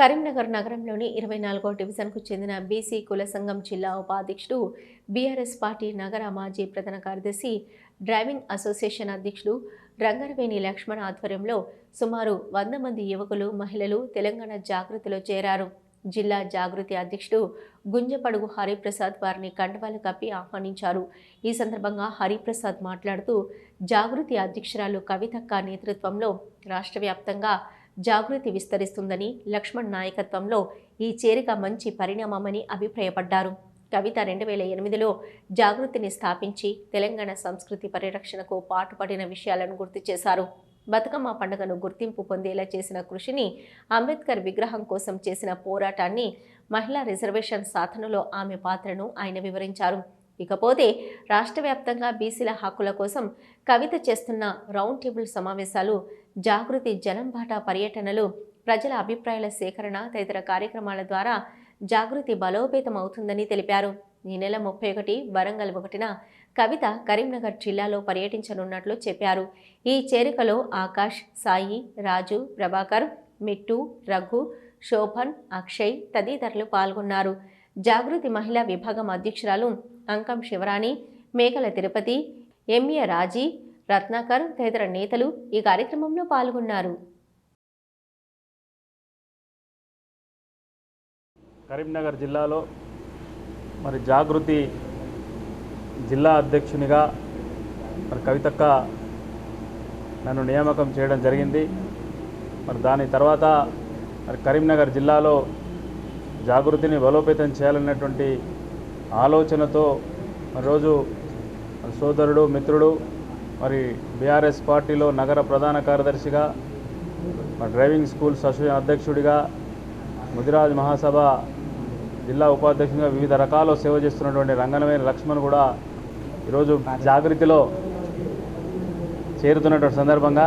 కరీంనగర్ నగరంలోని ఇరవై నాలుగో డివిజన్కు చెందిన బీసీ కుల సంఘం జిల్లా ఉపాధ్యక్షుడు బీఆర్ఎస్ పార్టీ నగర మాజీ ప్రధాన కార్యదర్శి డ్రైవింగ్ అసోసియేషన్ అధ్యక్షుడు రంగరవేణి లక్ష్మణ్ ఆధ్వర్యంలో సుమారు వంద మంది యువకులు మహిళలు తెలంగాణ జాగృతిలో చేరారు. జిల్లా జాగృతి అధ్యక్షుడు గుంజపడుగు హరిప్రసాద్ వారిని కండవాలు కప్పి ఆహ్వానించారు. ఈ సందర్భంగా హరిప్రసాద్ మాట్లాడుతూ జాగృతి అధ్యక్షురాలు కవితక్క నేతృత్వంలో రాష్ట్ర వ్యాప్తంగా జాగృతి విస్తరిస్తుందని లక్ష్మణ్ నాయకత్వంలో ఈ చేరిక మంచి పరిణామమని అభిప్రాయపడ్డారు. కవిత రెండు వేల ఎనిమిదిలో జాగృతిని స్థాపించి తెలంగాణ సంస్కృతి పరిరక్షణకు పాటుపడిన విషయాలను గుర్తు చేశారు. బతుకమ్మ పండుగను గుర్తింపు పొందేలా చేసిన కృషిని అంబేద్కర్ విగ్రహం కోసం చేసిన పోరాటాన్ని మహిళా రిజర్వేషన్ సాధనలో ఆమె పాత్రను ఆయన వివరించారు. ఇకపోతే రాష్ట్ర వ్యాప్తంగా బీసీల హక్కుల కోసం కవిత చేస్తున్న రౌండ్ టేబుల్ సమావేశాలు జాగృతి జనంబాట పర్యటనలు ప్రజల అభిప్రాయాల సేకరణ తదితర కార్యక్రమాల ద్వారా జాగృతి బలోపేతం అవుతుందని తెలిపారు. ఈ నెల ముప్పై ఒకటి వరంగల్ ఒకటిన కవిత కరీంనగర్ జిల్లాలో పర్యటించనున్నట్లు చెప్పారు. ఈ చేరికలో ఆకాష్ సాయి రాజు ప్రభాకర్ మిట్టు రఘు శోభన్ అక్షయ్ తదితరులు పాల్గొన్నారు. జాగృతి మహిళా విభాగం అధ్యక్షురాలు అంకం శివరాణి మేకల తిరుపతి ఎంఏ రాజీ రత్నాకర్ తదితర నేతలు ఈ కార్యక్రమంలో పాల్గొన్నారు. కరీంనగర్ జిల్లాలో మరి జాగృతి జిల్లా అధ్యక్షునిగా మరి కవితక్క నన్ను నియామకం చేయడం జరిగింది. మరి దాని తర్వాత మరి కరీంనగర్ జిల్లాలో జాగృతిని బలోపేతం చేయాలన్నటువంటి ఆలోచనతో మరి రోజు సోదరుడు మిత్రుడు మరి బీఆర్ఎస్ పార్టీలో నగర ప్రధాన కార్యదర్శిగా డ్రైవింగ్ స్కూల్స్ అసోసియేషన్ అధ్యక్షుడిగా ముదిరాజ్ మహాసభ జిల్లా ఉపాధ్యక్షుడిగా వివిధ రకాల సేవ చేస్తున్నటువంటి రంగనవేని లక్ష్మణ్ కూడా ఈరోజు జాగృతిలో చేరుతున్నటువంటి సందర్భంగా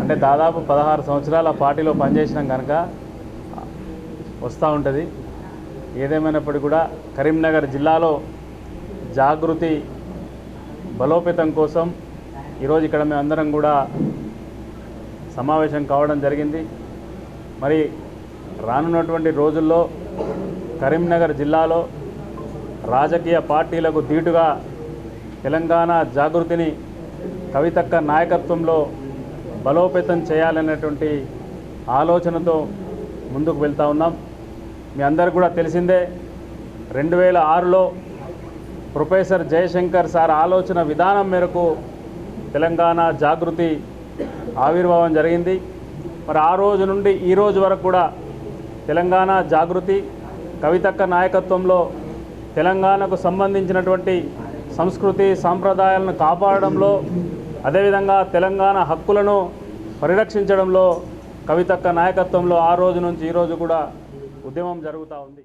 అంటే దాదాపు పదహారు సంవత్సరాల పార్టీలో పనిచేసినాం కనుక వస్తూ ఉంటుంది. ఏదేమైనప్పటికీ కూడా కరీంనగర్ జిల్లాలో జాగృతి బలోపేతం కోసం ఈరోజు ఇక్కడ మేమందరం కూడా సమావేశం కావడం జరిగింది. మరి రానున్నటువంటి రోజుల్లో కరీంనగర్ జిల్లాలో రాజకీయ పార్టీలకు ధీటుగా తెలంగాణ జాగృతిని కవితక్క నాయకత్వంలో బలోపేతం చేయాలనేటువంటి ఆలోచనతో ముందుకు వెళ్తా ఉన్నాం. మీ అందరికి కూడా తెలిసిందే రెండు వేల ఆరులో ప్రొఫెసర్ జయశంకర్ సార్ ఆలోచన విధానం మేరకు తెలంగాణ జాగృతి ఆవిర్భావం జరిగింది. మరి ఆ రోజు నుండి ఈ రోజు వరకు కూడా తెలంగాణ జాగృతి కవితక్క నాయకత్వంలో తెలంగాణకు సంబంధించినటువంటి సంస్కృతి సాంప్రదాయాలను కాపాడడంలో అదేవిధంగా తెలంగాణ హక్కులను పరిరక్షించడంలో కవితక్క నాయకత్వంలో ఆ రోజు నుంచి ఈరోజు కూడా ఉద్యమం జరుగుతూ ఉంది.